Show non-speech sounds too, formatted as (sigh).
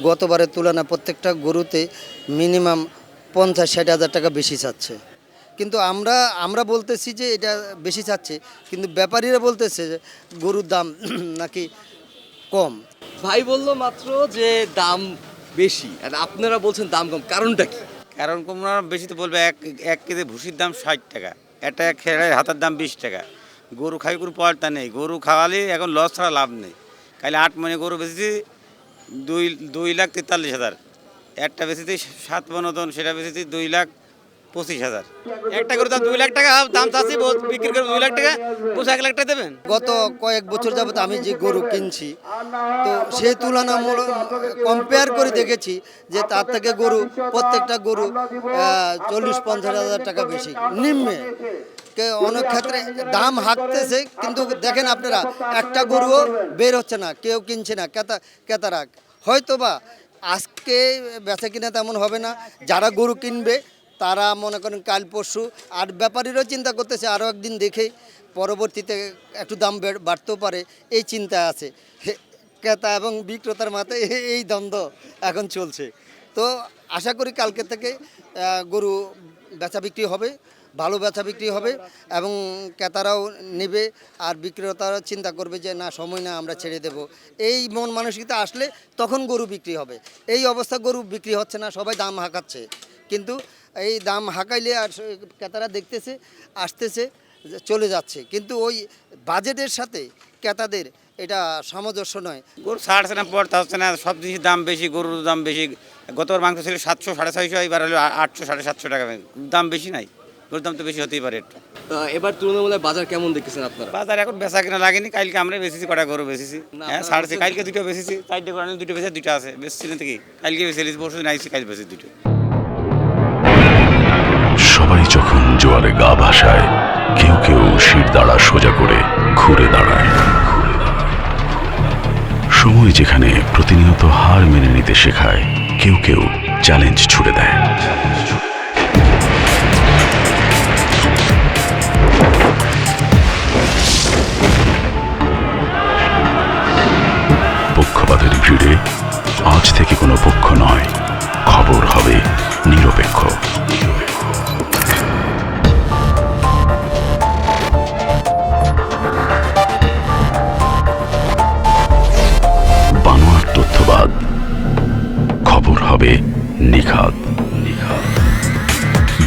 গতবারের তুলনায় প্রত্যেকটা গরুতে মিনিমাম পঞ্চাশ ষাট হাজার টাকা বেশি চাচ্ছে। কিন্তু আমরা আমরা বলতেছি যে এটা বেশি চাচ্ছে কিন্তু ব্যাপারীরা বলতেছে যে গরুর দাম (clears throat) নাকি কম। ভাই বলল মাত্র যে দাম বেশি আর আপনারা বলছেন দাম কম কারণটা কি? কারণ তোমরা বেশি তো বলবে এক এক কেজি ভুসির দাম ষাট টাকা একটা খেলে হাতের দাম বিশ টাকা। গরু খাই গরু পাল্টা নেই গরু খাওয়ালে এখন লস ছাড়া লাভ নেই। কালে আট মনে গরু বেশিছি দুই দুই লাখ তেতাল্লিশ হাজার। একটা বেশিছি সাত মনোদন সেটা বেশিছি দুই লাখ পঁচিশ হাজার। একটা করে দুই লাখ টাকা, দাম চাচ্ছি বিক্রি করে দুই লাখ টাকা এক লাখ টাকা দেবেন? গত কয়েক বছর যাবত আমি যে গরু কিনছি, তো সেই তুলনামূলক কম্পেয়ার করে দেখেছি যে তার থেকে গরু, প্রত্যেকটা গরু চল্লিশ, পঞ্চাশ হাজার টাকা বেশি। নিম্নে। অনেক ক্ষেত্রে দাম হাঁকতেছে কিন্তু দেখেন আপনারা একটা গরুও বের হচ্ছে না কেউ কিনছে না ক্রেতা ক্রেতারা। হয়তো বা আজকে বেচা কিনা তেমন হবে না যারা গরু কিনবে তারা মনে করেন কাল পরশু আর ব্যাপারীরাও চিন্তা করতেছে আরও একদিন দেখে পরবর্তীতে একটু দাম বেড়- বাড়তেও পারে এই চিন্তা আছে। ক্রেতা এবং বিক্রেতার মাথায় এই দ্বন্দ্ব এখন চলছে। তো আশা করি কালকে থেকে গরু বেচা বিক্রি হবে। ভালো বেচা বিক্রি হবে এবং ক্রেতারাও নেবে আর বিক্রেতারাও চিন্তা করবে যে, না, সময় না আমরা ছেড়ে দেব। এই মন মানসিকতা আসলে তখন গরু বিক্রি হবে। এই অবস্থা গরু বিক্রি হচ্ছে না, সবাই দাম হাঁকাচ্ছে। কিন্তু এই দাম হাঁকাইলে আর ক্রেতারা দেখতেছে, আসতেছে চলে যাচ্ছে। কিন্তু ওই বাজেটের সাথে ক্রেতাদের এটা সামঞ্জস্য নয়। গরু ছাড়ছে না পড়তে হচ্ছে না, সব জিনিসের দাম বেশি, গরুর দাম বেশি। গতবার মাংস ছিল সাতশো, সাড়ে ছয়শো এবার হলো আটশো, সাড়ে সাতশো টাকা। দাম বেশি নাই। গরুর দাম তো বেশি হতেই পারে একটু। এবার তুলনামূলক বাজার কেমন দেখতেছেন আপনারা? বাজার এখন বেচা কিনা লাগেনি কালকে আমরা বেশিছি কটা গরু বেশিছি না, হ্যাঁ বলছেন- কালকে দুটো বেশিছি চারটে করে দুটো বেশি দুটো আছে বেশি না থেকে কালকে বেশি পরশু নাইছি কাল বেশি দুটো। সবাই যখন জোয়ারে গা ভাসায় কেউ কেউ শির দাঁড়া সোজা করে ঘুরে দাঁড়ায়। সময় যেখানে প্রতিনিয়ত হার মেনে নিতে শেখায় কেউ কেউ চ্যালেঞ্জ ছুড়ে দেয়।